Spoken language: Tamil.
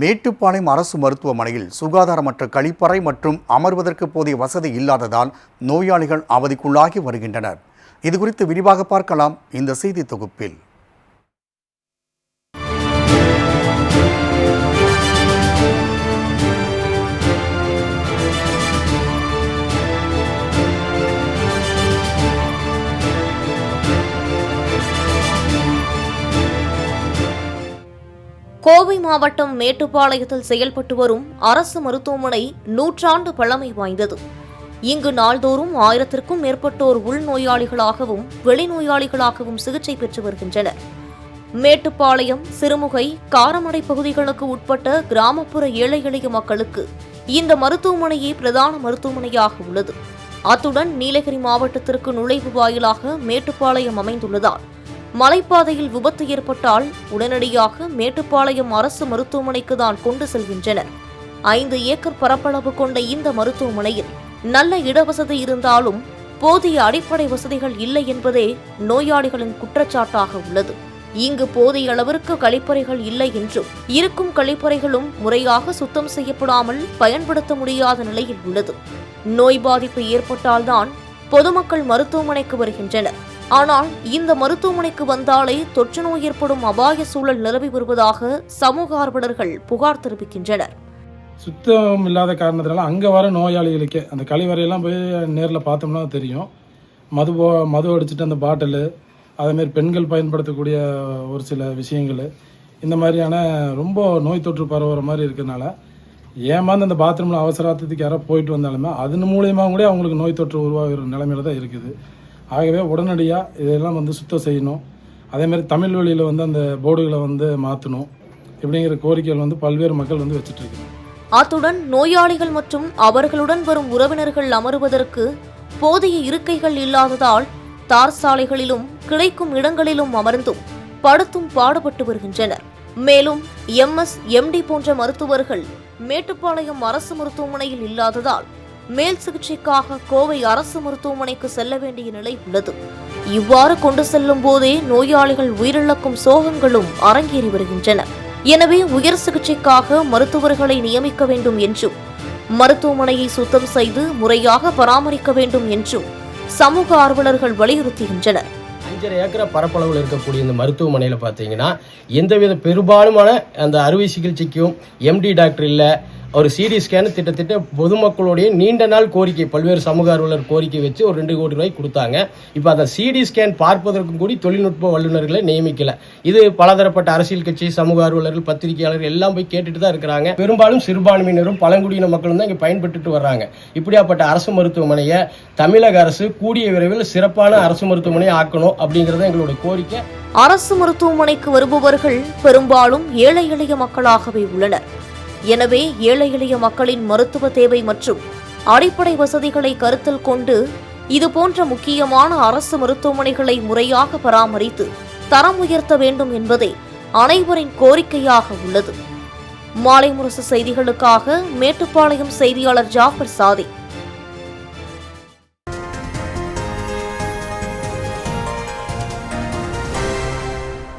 மேட்டுப்பாளையம் அரசு மருத்துவமனையில் சுகாதாரமற்ற கழிப்பறை மற்றும் அமர்வதற்கு போதிய வசதி இல்லாததால் நோயாளிகள் அவதிக்குள்ளாகி வருகின்றனர். இதுகுறித்து விரிவாக பார்க்கலாம் இந்த செய்தி தொகுப்பில். கோவை மாவட்டம் மேட்டுப்பாளையத்தில் செயல்பட்டு வரும் அரசு மருத்துவமனை நூற்றாண்டு பழமை வாய்ந்தது. இங்கு நாள்தோறும் ஆயிரத்திற்கும் மேற்பட்டோர் உள்நோயாளிகளாகவும் வெளிநோயாளிகளாகவும் சிகிச்சை பெற்று வருகின்றனர். மேட்டுப்பாளையம் சிறுமுகை காரமடை பகுதிகளுக்கு உட்பட்ட கிராமப்புற ஏழை எளிய மக்களுக்கு இந்த மருத்துவமனையே பிரதான மருத்துவமனையாக உள்ளது. அத்துடன் நீலகிரி மாவட்டத்திற்கு நுழைவு வாயிலாக மேட்டுப்பாளையம் அமைந்துள்ளதால் மலைப்பாதையில் விபத்து ஏற்பட்டால் உடனடியாக மேட்டுப்பாளையம் அரசு மருத்துவமனைக்கு தான் கொண்டு செல்கின்றனர். ஐந்து ஏக்கர் பரப்பளவு கொண்ட இந்த மருத்துவமனையில் நல்ல இடவசதி இருந்தாலும் போதிய அடிப்படை வசதிகள் இல்லை என்பதே நோயாளிகளின் குற்றச்சாட்டாக உள்ளது. இங்கு போதிய அளவிற்கு கழிப்பறைகள் இல்லை என்றும் இருக்கும் கழிப்பறைகளும் முறையாக சுத்தம் செய்யப்படாமல் பயன்படுத்த முடியாத நிலையில் உள்ளது. நோய் பாதிப்பு ஏற்பட்டால்தான் பொதுமக்கள் மருத்துவமனைக்கு வருகின்றனர். ஆனால் இந்த மருத்துவமனைக்கு வந்தாலே தொற்று நோய் ஏற்படும் அபாய சூழல் நிலவி வருவதாக சமூக ஆர்வலர்கள் புகார் தெரிவிக்கின்றனர். சுத்தம் இல்லாத காரணத்தினால அங்கே வர நோயாளிகளுக்கு அந்த கழிவறையெல்லாம் போய் நேரில் பார்த்தோம்னா தெரியும். மது போ மது அடிச்சிட்டு அந்த பாட்டிலு அதேமாரி பெண்கள் பயன்படுத்தக்கூடிய ஒரு சில விஷயங்கள் இந்த மாதிரியான ரொம்ப நோய் தொற்று பரவுற மாதிரி இருக்கிறனால ஏமாந்து அந்த பாத்ரூமில் அவசரத்துக்கு யாராவது போயிட்டு வந்தாலுமே அதன் மூலியமாக கூட அவங்களுக்கு நோய் தொற்று உருவாகிற நிலைமையில தான் இருக்குது. ஆகவே உடனடியாக இதெல்லாம் வந்து சுத்தம் செய்யணும். அதேமாதிரி தமிழ் வழியில் வந்து அந்த போர்டுகளை வந்து மாற்றணும் இப்படிங்கிற கோரிக்கைகள் வந்து பல்வேறு மக்கள் வந்து வச்சுட்டு இருக்காங்க அத்துடன் நோயாளிகள் மற்றும் அவர்களுடன் வரும் உறவினர்கள் அமருவதற்கு போதிய இருக்கைகள் இல்லாததால் தார் சாலைகளிலும் கிடைக்கும் இடங்களிலும் அமர்ந்தும் படுத்தும் பாடுபட்டு வருகின்றனர். மேலும் எம்எஸ் எம்டி போன்ற மருத்துவர்கள் மேட்டுப்பாளையம் அரசு மருத்துவமனையில் இல்லாததால் மேல் சிகிச்சைக்காக கோவை அரசு மருத்துவமனைக்கு செல்ல வேண்டிய நிலை உள்ளது. இவ்வாறு கொண்டு செல்லும் போதே நோயாளிகள் உயிரிழக்கும் சோகங்களும் அரங்கேறி வருகின்றன. எனவே உயர் சிகிச்சைக்காக மருத்துவர்களை நியமிக்க வேண்டும் என்றும் மருத்துவமனையை சுத்தம் செய்து முறையாக பராமரிக்க வேண்டும் என்றும் சமூக ஆர்வலர்கள் வலியுறுத்துகின்றனர். அஞ்சரை ஏக்கர் பரப்பளவில் இருக்கக்கூடிய இந்த மருத்துவமனையில் பார்த்தீங்கன்னா எந்தவித பெரும்பாலுமான அந்த அறுவை சிகிச்சைக்கும் எம்டி டாக்டர் இல்லை ஒரு சிடி ஸ்கேனு திட்டத்திட்ட பொதுமக்களுடைய நீண்ட நாள் கோரிக்கை பல்வேறு சமூக ஆர்வலர் கோரிக்கை வச்சு ஒரு ரெண்டு கோடி ரூபாய் கொடுத்தாங்க. இப்போ அந்த சிடி ஸ்கேன் பார்ப்பதற்கும் கூடி தொழில்நுட்ப வல்லுநர்களை நியமிக்கல. இது பலதரப்பட்ட அரசியல் கட்சி சமூக ஆர்வலர்கள் பத்திரிகையாளர்கள் எல்லாம் போய் கேட்டுட்டு தான் இருக்கிறாங்க. பெரும்பாலும் சிறுபான்மையினரும் பழங்குடியின மக்களும் தான் இங்கே பயன்பட்டுட்டு வர்றாங்க. இப்படியாப்பட்ட அரசு மருத்துவமனையை தமிழக அரசு கூடிய விரைவில் சிறப்பான அரசு மருத்துவமனையை ஆக்கணும் அப்படிங்கிறது எங்களுடைய கோரிக்கை. அரசு மருத்துவமனைக்கு வருபவர்கள் பெரும்பாலும் ஏழை எளிய மக்களாகவே உள்ளனர். எனவே ஏழை எளிய மக்களின் மருத்துவ தேவை மற்றும் அடிப்படை வசதிகளை கருத்தில் கொண்டு இதுபோன்ற முக்கியமான அரசு மருத்துவமனைகளை முறையாக பராமரித்து தரம் உயர்த்த வேண்டும் என்பதே அனைவரின் கோரிக்கையாக உள்ளது. மாலை முரசு செய்திகளுக்காக மேட்டுப்பாளையம் செய்தியாளர் ஜாஃபர் சாதி.